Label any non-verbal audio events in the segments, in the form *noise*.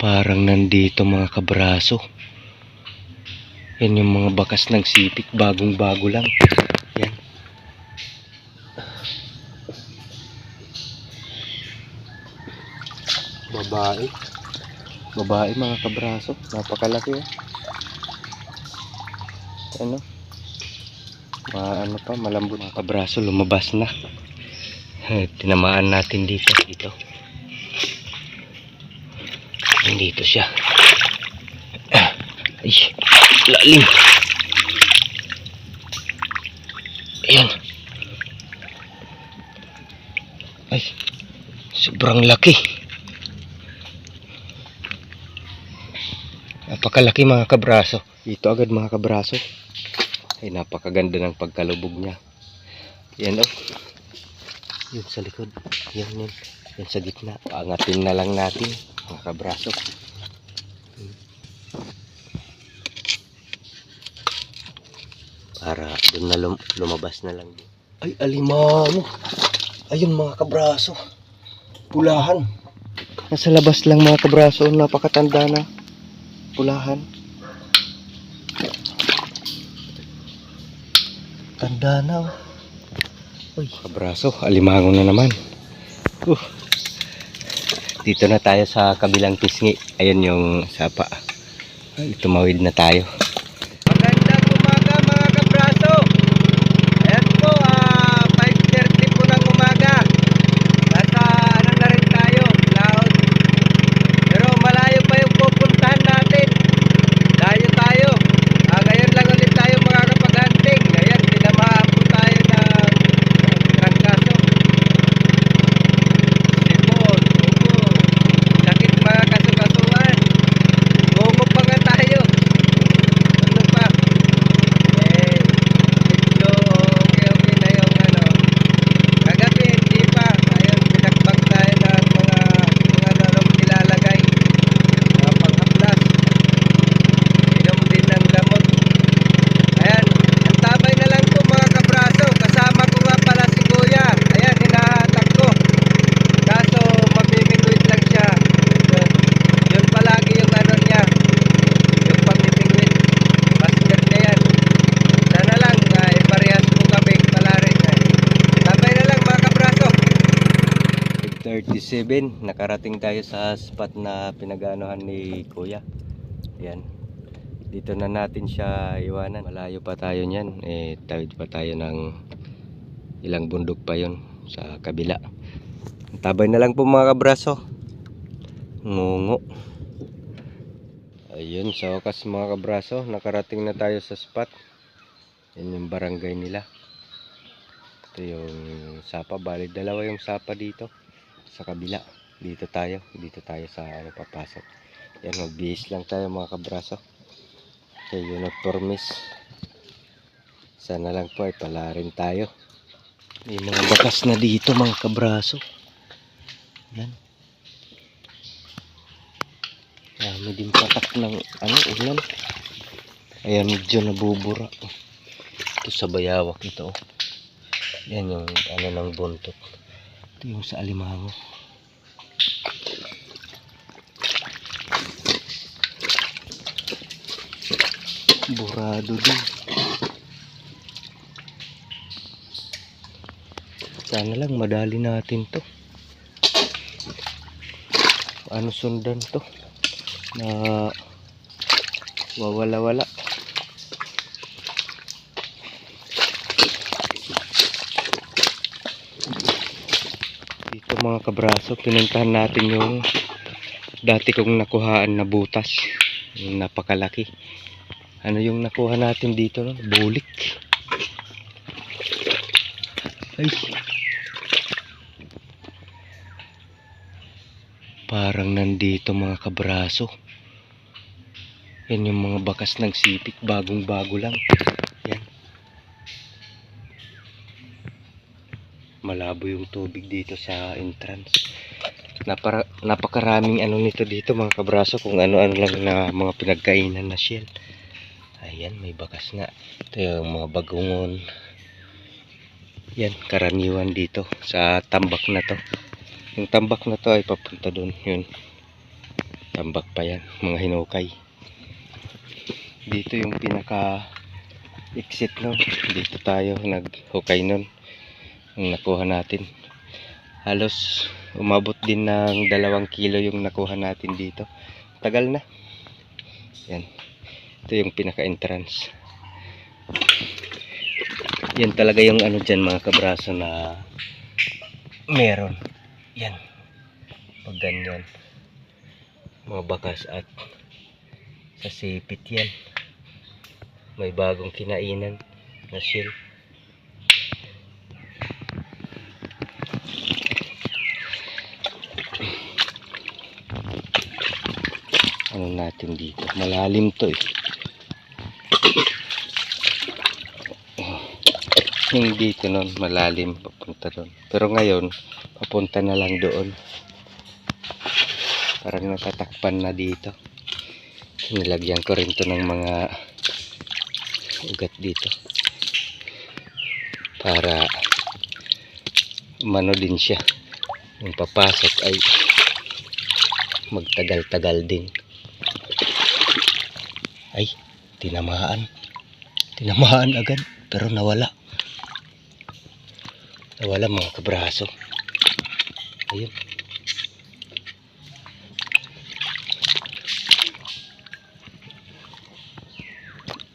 Parang nandito mga kabraso. Yan yung mga bakas ng sipit, bagong bago lang. Yan. Babae. Babae mga kabraso. Napakalaki oh. Ano? Ma ano pa, malambot mga kabraso, lumabas na. *laughs* Tinamaan natin dito. Dito. Nandito siya. Ay, lalim. Ayan. Ay, sobrang laki. Napakalaki mga kabraso. Dito agad mga kabraso. Ay, napakaganda ng pagkalubog niya. Yan oh. Yun sa likod. Yan yun. Yan sa gitna. Angatin na lang natin mga kabraso. Para doon na lum- lumabas na lang. din. Ay, alimango. Ayun mga kabraso. Pulahan. Nasa labas lang mga kabraso. Napakatanda na. Pulahan. Tanda na. oh. Uy, kabraso. Alimango na naman. Uh. Dito na tayo sa kabilang pisngi. Ayan yung sapa. Tumawid na tayo. Magandang umaga mga kabraso. Ayan po, ah, 5.30 po ng umaga. Nasa ano na rin tayo, laot. Pero malayo pa yung pupuntahan natin. Layo tayo. Ah, ngayon lang ulit tayo makakapag-hunting. Ayan, tinamahan po tayo ng trangkaso. Sipon, upo. Sakit mga kasukasuan. Bungo pa nga tayo. Ano pa? Eh, medyo okay-okay na yung ano. Kagabi, hindi pa. Ayun, pinakbang tayo ng mga mga ano ilalagay. Mga panghaplas. Inom din ng gamot. Ayan, ang tabay na lang po mga kabraso. Kasama ko nga pala si Kuya. Ayan, hinahatak ko. Kaso, mabibingwit lang siya. Yun, yun palagi yung ano niya. Yung pambibingwit. Master niya yan. Sana lang, ay parehas po kami pala rin. Ay. Sabay na lang mga kabraso. 37, nakarating tayo sa spot na pinaganohan ni Kuya. Yan. Dito na natin siya iwanan. Malayo pa tayo niyan. Eh, tawid pa tayo ng ilang bundok pa yon sa kabila. Tabay na lang po mga kabraso. Ngungo. Ayun, sa wakas mga kabraso, nakarating na tayo sa spot. Yan yung barangay nila. Ito yung sapa, bali dalawa yung sapa dito sa kabila. Dito tayo, dito tayo sa ano papasok. Yan, magbihis lang tayo mga kabraso. Kaya yun nagpormis. Sana lang po ay pala rin tayo. May mga bakas na dito mga kabraso. Yan. Dami din patak ng ano, ulan. Ayan, medyo nabubura. Ito sa bayawak ito. oh. Yan yung ano ng buntot. Ito yung sa alimango. Burado din. Sana lang madali natin to. Ano sundan to? Na wawala-wala. Dito mga kabraso, pinuntahan natin yung dati kong nakuhaan na butas. Napakalaki. Ano yung nakuha natin dito? No? Bulik. Ay. Parang nandito mga kabraso. Yan yung mga bakas ng sipit, bagong bago lang. Malabo yung tubig dito sa entrance. Napara, napakaraming ano nito dito mga kabraso kung ano-ano lang na mga pinagkainan na shell. Ayan, may bakas nga. Ito yung mga bagungon. Yan, karaniwan dito sa tambak na to. Yung tambak na to ay papunta doon. Yun. tambak pa yan mga hinukay dito yung pinaka exit no dito tayo naghukay nun yung nakuha natin. Halos umabot din ng dalawang kilo yung nakuha natin dito. Tagal na. Yan. Ito yung pinaka entrance yan talaga yung ano dyan mga kabraso na meron. Yan. Pag ganyan. Mga bakas at sa sipit yan. May bagong kinainan na shell ano natin dito. Malalim to eh. Yung dito nun malalim papunta doon pero ngayon papunta na lang doon. Parang natatakpan na dito. Nilagyan ko rin to ng mga ugat dito. Para mano din siya. Yung papasok ay magtagal-tagal din ay tinamaan. Tinamaan agad pero nawala. Nawala mga kabraso. Ayun.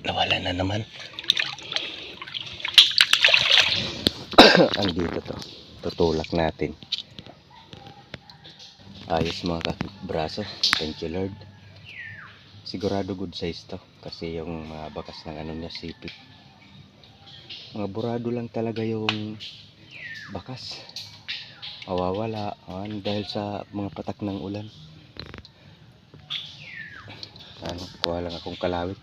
Nawala na naman. *coughs* Andito to. Tutulak natin. Ayos mga braso thank you lord sigurado good size to kasi yung mga bakas ng ano niya sipit. Mga burado lang talaga yung bakas. Mawawala ano, dahil sa mga patak ng ulan. Ano kuha lang akong kalawit.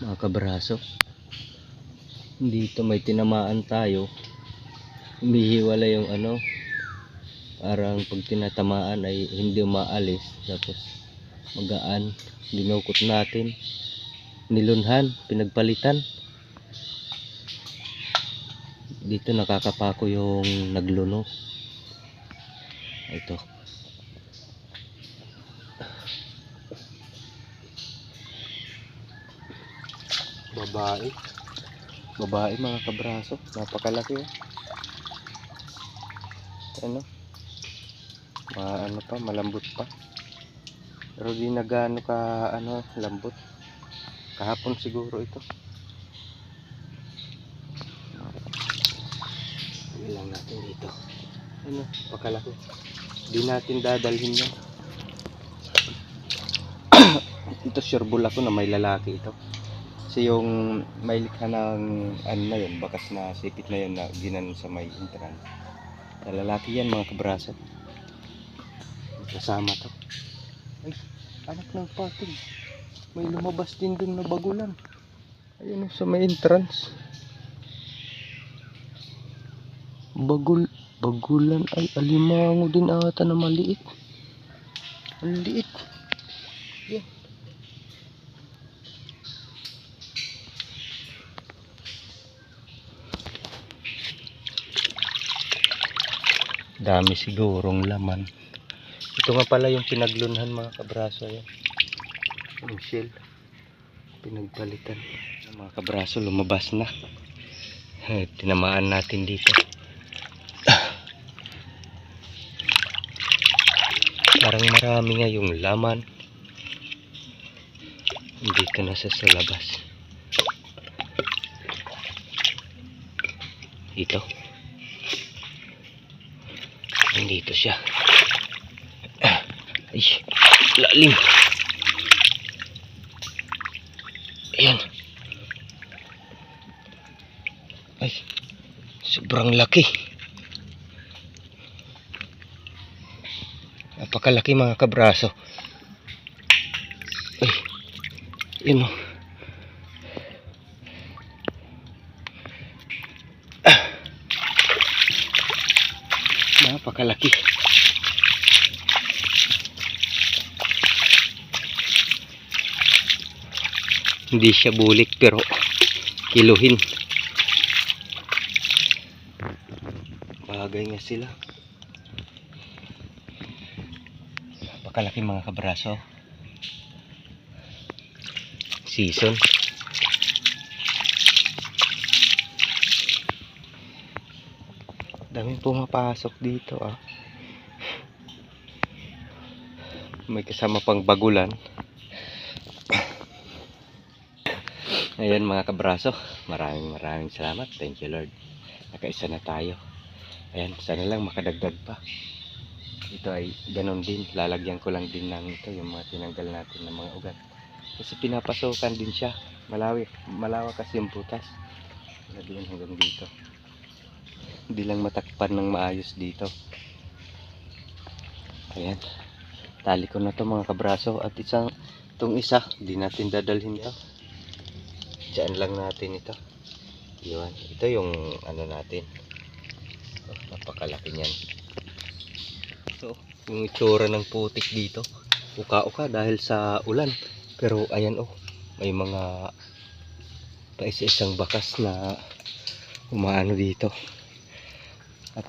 Mga kabraso dito may tinamaan tayo. Humihiwala yung ano parang pag tinatamaan ay hindi umaalis tapos magaan dinukot natin nilunhan pinagpalitan. Dito nakakapako yung nagluno. Ito. Babae. Babae mga kabraso. Napakalaki oh. ano ma ano pa malambot pa. Pero di na gaano ka ano lambot. Kahapon siguro ito. Ano lang natin dito. Ano pakalaki. Di natin dadalhin yan. *coughs* Ito sure ako na may lalaki ito. Kasi yung may likha ng ano na yun, bakas na sipit na yun na ginan sa may entrance. Na lalaki yan mga kabraso. Kasama to. Ay, anak ng pating. May lumabas din dun na bagulan. Ayun oh, sa may entrance. Bagul, bagulan ay alimango din ata na maliit. Ang liit. Yan. dami sigurong laman ito nga pala yung pinaglunhan mga kabraso yan yung shell. Pinagpalitan. Mga kabraso lumabas na. Eh, tinamaan natin dito. *coughs* Parang marami nga yung laman. Dito na sa sa labas. Ito. Nandito siya. Ay, lalim. Ayan. Ay, sobrang laki. Napakalaki mga kabraso. Ay, yun o. Napakalaki. Hindi siya bulik pero kiluhin. Bagay nga sila. Napakalaki mga kabraso. Season. Daming pumapasok dito ah. May kasama pang bagulan. Ayan mga kabraso, maraming maraming salamat. Thank you Lord. Nakaisa na tayo. Ayan, sana lang makadagdag pa. Ito ay ganon din. Lalagyan ko lang din ng ito, yung mga tinanggal natin ng mga ugat. Kasi pinapasokan din siya. Malawi, malawak kasi yung butas. Din hanggang dito. Hindi lang matakpan ng maayos dito. Ayan. Tali ko na to mga kabraso. At isang, itong isa, di natin dadalhin to. Diyan lang natin ito. Yun. Ito yung ano natin. Oh, napakalaki niyan. Ito, yung itsura ng putik dito. Uka-uka dahil sa ulan. Pero ayan oh, may mga paisa-isang bakas na umaano dito. At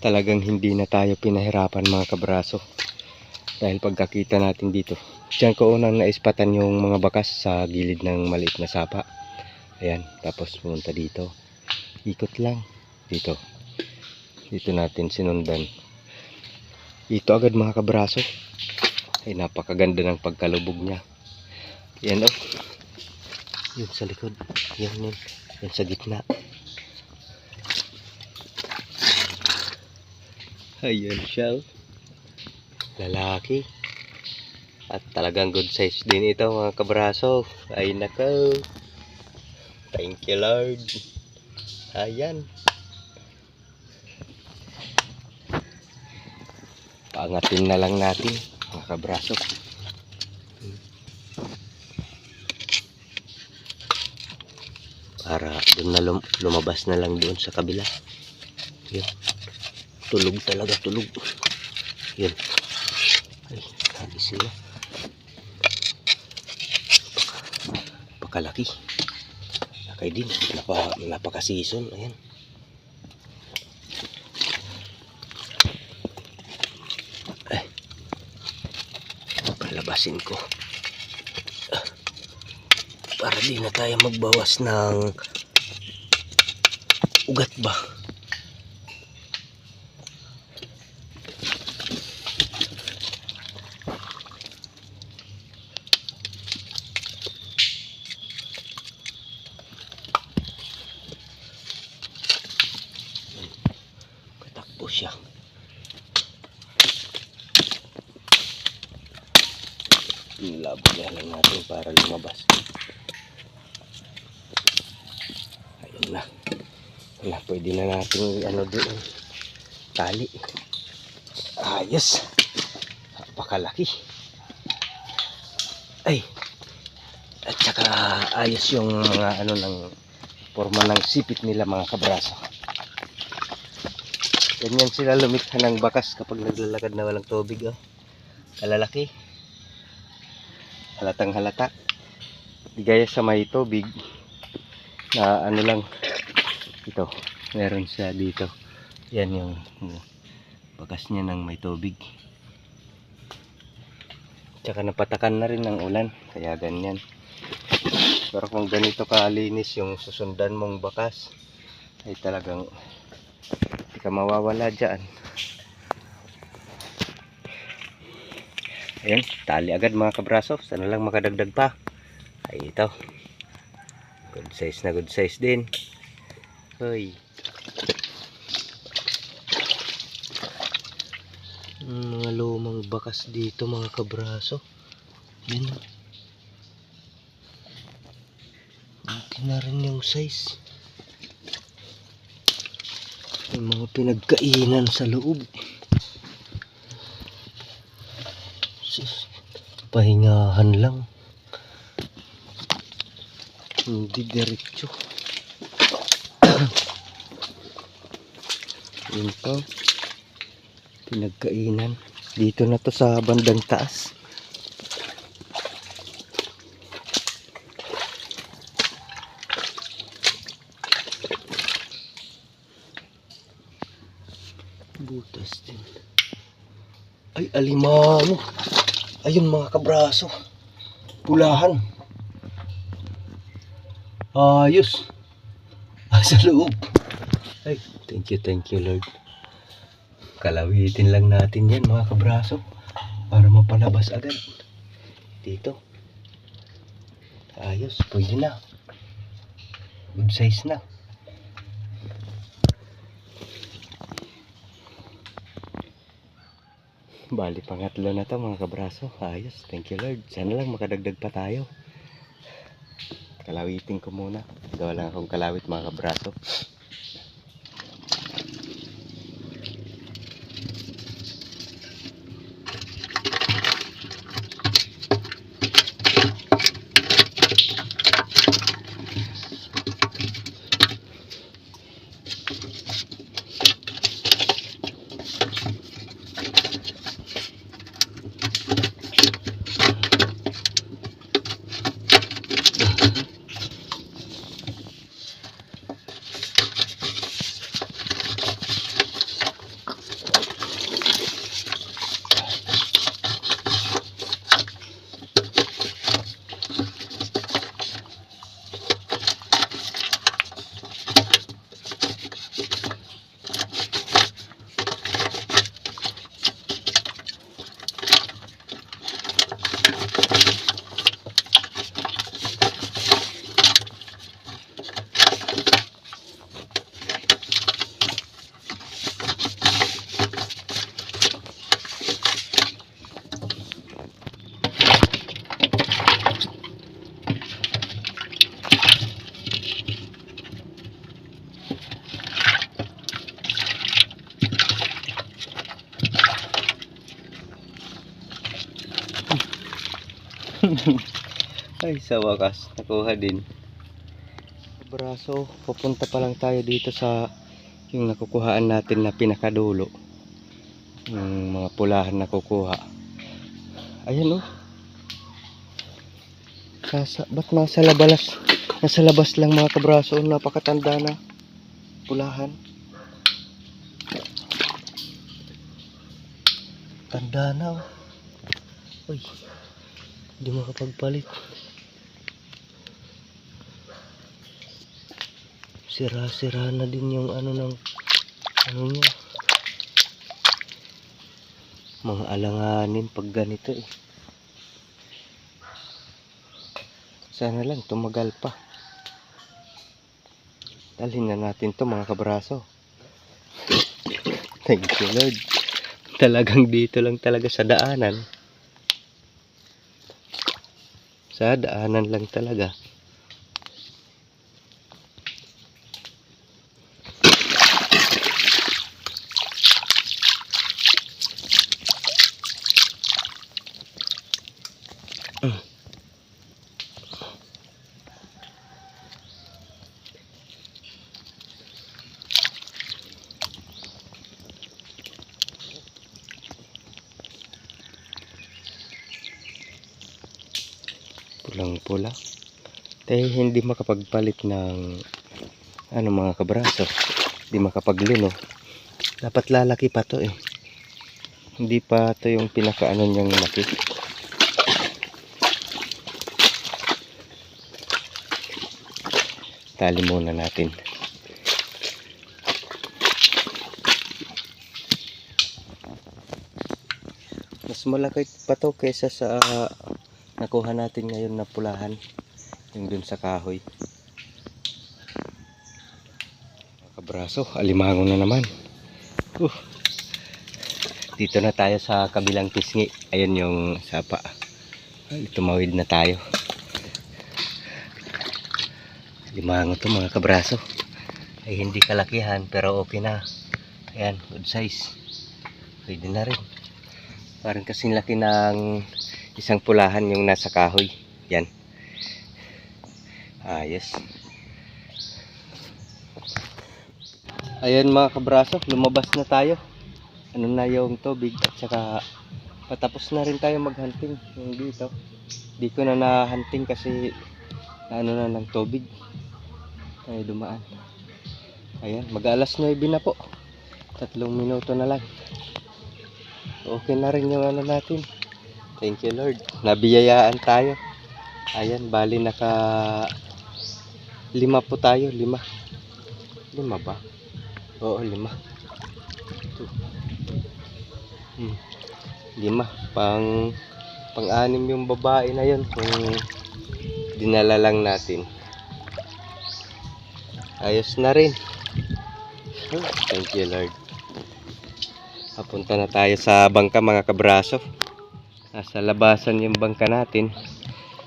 talagang hindi na tayo pinahirapan mga kabraso. Dahil pagkakita natin dito, diyan ko unang naispatan yung mga bakas sa gilid ng maliit na sapa. Ayan, tapos pumunta dito. Ikot lang dito. Dito natin sinundan. Ito agad mga kabraso. Ay napakaganda ng pagkalubog niya. Yan oh. Yun sa likod. Yan yun. Yan sa gitna. Ayan siya. Lalaki. At talagang good size din ito mga kabraso. Ay nako. Thank you Lord. Ayan. Paangatin na lang natin mga kabraso. Para doon na lum- lumabas na lang doon sa kabila. Yun. Tulog talaga, tulog. Yun. Ay, sabi sila. Pakalaki. Nakay din. Napa, napaka-season. Ayan. Ay. Palabasin ko. Ah. Para di na tayo magbawas ng ugat ba. Katakbo siya. Ilabot lang natin para lumabas. Ayun na. Wala, pwede na natin ano doon. Tali. Ayos. Napakalaki. Ay. At saka ayos yung mga ano ng forma ng sipit nila mga kabraso. Ganyan sila lumikha ng bakas kapag naglalakad na walang tubig. Oh. Kalalaki. Halatang halata. Di gaya sa may tubig na ano lang ito. Meron siya dito. Yan yung yung bakas niya ng may tubig. Tsaka napatakan na rin ng ulan. Kaya ganyan. Pero kung ganito kalinis yung susundan mong bakas ay talagang hindi ka mawawala dyan. Ayan, tali agad mga kabraso. Sana lang makadagdag pa. Ay ito. Good size na good size din. Hoy. Mga lumang bakas dito mga kabraso. Yan. Okay na rin yung size. May mga pinagkainan sa loob. Sus, pahingahan lang. Hindi diretso. *clears throat* Yun pa. Pinagkainan. Dito na to sa bandang taas. Butas din. Ay, alimango. Ayun mga kabraso. Pulahan. Ayos. Ah, *laughs* sa loob. Ay, thank you, thank you Lord. Kalawitin lang natin yan mga kabraso. Para mapalabas agad. Dito. Ayos, pwede na. Good size na. Bali, pangatlo na to mga kabraso. Ayos, thank you Lord. Sana lang makadagdag pa tayo. Kalawitin ko muna. Gawa lang akong kalawit mga kabraso. Ay, sa wakas, nakuha din. Braso, pupunta pa lang tayo dito sa yung nakukuhaan natin na pinakadulo. Yung mga pulahan na kukuha. Ayan oh. Sasa, ba't nasa labalas? Nasa labas lang mga kabraso, napakatanda na. Pulahan. Tanda na oh. Uy. Hindi makapagpalit. Sira-sira na din yung ano ng ano niya. Mga alanganin pag ganito eh. Sana lang tumagal pa. Dalhin na natin to mga kabraso. *coughs* Thank you Lord. Talagang dito lang talaga sa daanan. Sa daanan lang talaga. Pulang-pula. Tayo hindi makapagpalit ng ano mga kabraso. Hindi makapagluno. Dapat lalaki pa to eh. Hindi pa to yung pinakaano niyang laki. Tali muna natin. Mas malaki pa to kaysa sa nakuha natin ngayon na pulahan yung dun sa kahoy. Kabraso alimango na naman. Uh. dito na tayo sa kabilang pisngi. Ayan yung sapa. Ay tumawid na tayo. Alimango to mga kabraso. Ay hindi kalakihan pero okay na. Ayan good size. Pwede na rin. Parang kasing laki ng isang pulahan yung nasa kahoy. Yan. Ayos. Ayan mga kabraso, lumabas na tayo. Ano na yung tubig at saka patapos na rin tayo maghunting yung dito. Di ko na nahunting kasi ano na ng tubig. Tayo dumaan. Ayan, mag alas 9 na po. Tatlong minuto na lang. Okay na rin yung ano natin. Thank you Lord. Nabiyayaan tayo. Ayan, bali naka lima po tayo, lima. Lima ba? Oo, lima. Ito. Hmm. Lima. Pang pang-anim yung babae na yun kung dinala lang natin. Ayos na rin. Oh, Thank you Lord. Papunta na tayo sa bangka mga kabraso. Nasa labasan yung bangka natin.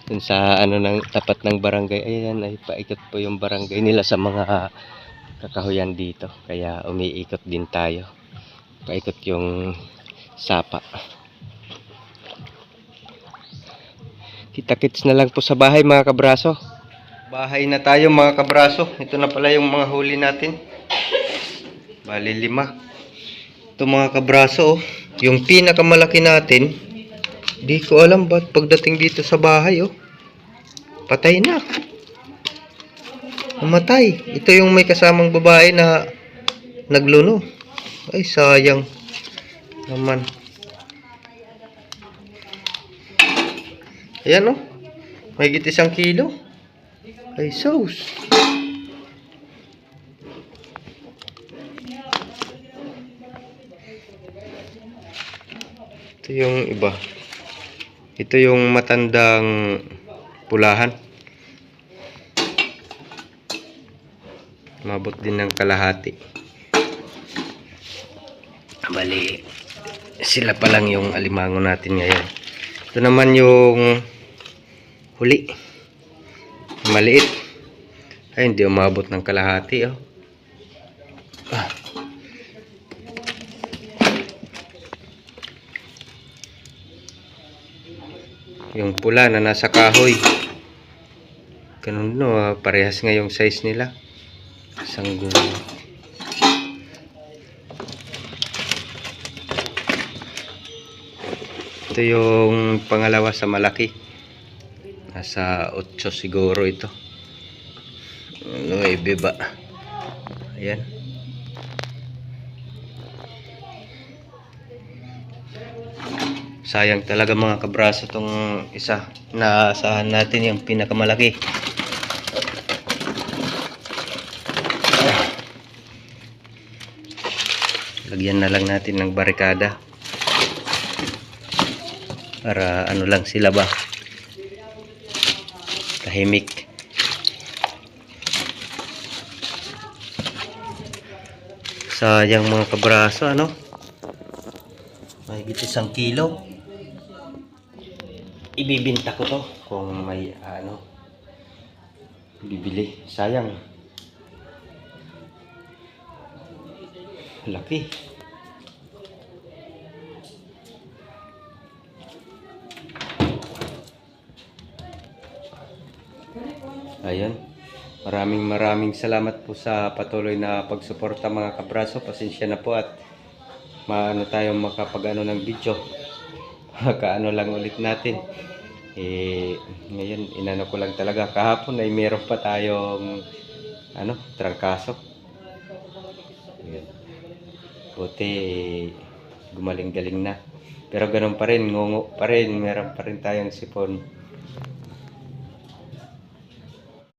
Dun sa ano ng tapat ng barangay. Ayan ay paikot po yung barangay nila sa mga kakahuyan dito. Kaya umiikot din tayo. Paikot yung sapa. Kita-kits na lang po sa bahay mga kabraso. Bahay na tayo mga kabraso. Ito na pala yung mga huli natin. Bali lima. Ito mga kabraso, oh. yung pinakamalaki natin, di ko alam ba't pagdating dito sa bahay, oh. Patay na. Namatay. Ito yung may kasamang babae na nagluno. Ay, sayang. Naman. Ayan, oh. May isang kilo. Ay, sauce. Ito yung iba. Ito yung matandang pulahan. Mabot din ng kalahati. Bali, sila pa lang yung alimango natin ngayon. Ito naman yung huli. Maliit. Ay, hindi umabot ng kalahati. Oh. Pula na nasa kahoy. Ganun no, ah, parehas nga yung size nila. Isang gulo. Ito yung pangalawa sa malaki. Nasa 8 siguro ito. Ano, ba? Ayan. Sayang talaga mga kabraso tong isa na asahan natin yung pinakamalaki. Lagyan na lang natin ng barikada. Para ano lang sila ba. Tahimik. Sayang mga kabraso ano. Mahigit isang kilo. Ibibinta ko to kung may ano bibili. Sayang. Laki. Ayan. Maraming maraming salamat po sa patuloy na pagsuporta mga kabraso. Pasensya na po at maano tayo makapag ano ng video. Makaano lang ulit natin. Eh, ngayon, inano ko lang talaga. Kahapon ay meron pa tayong ano, trangkaso. Ayan. Buti gumaling-galing na. Pero ganun pa rin, ngungo pa rin. Meron pa rin tayong sipon.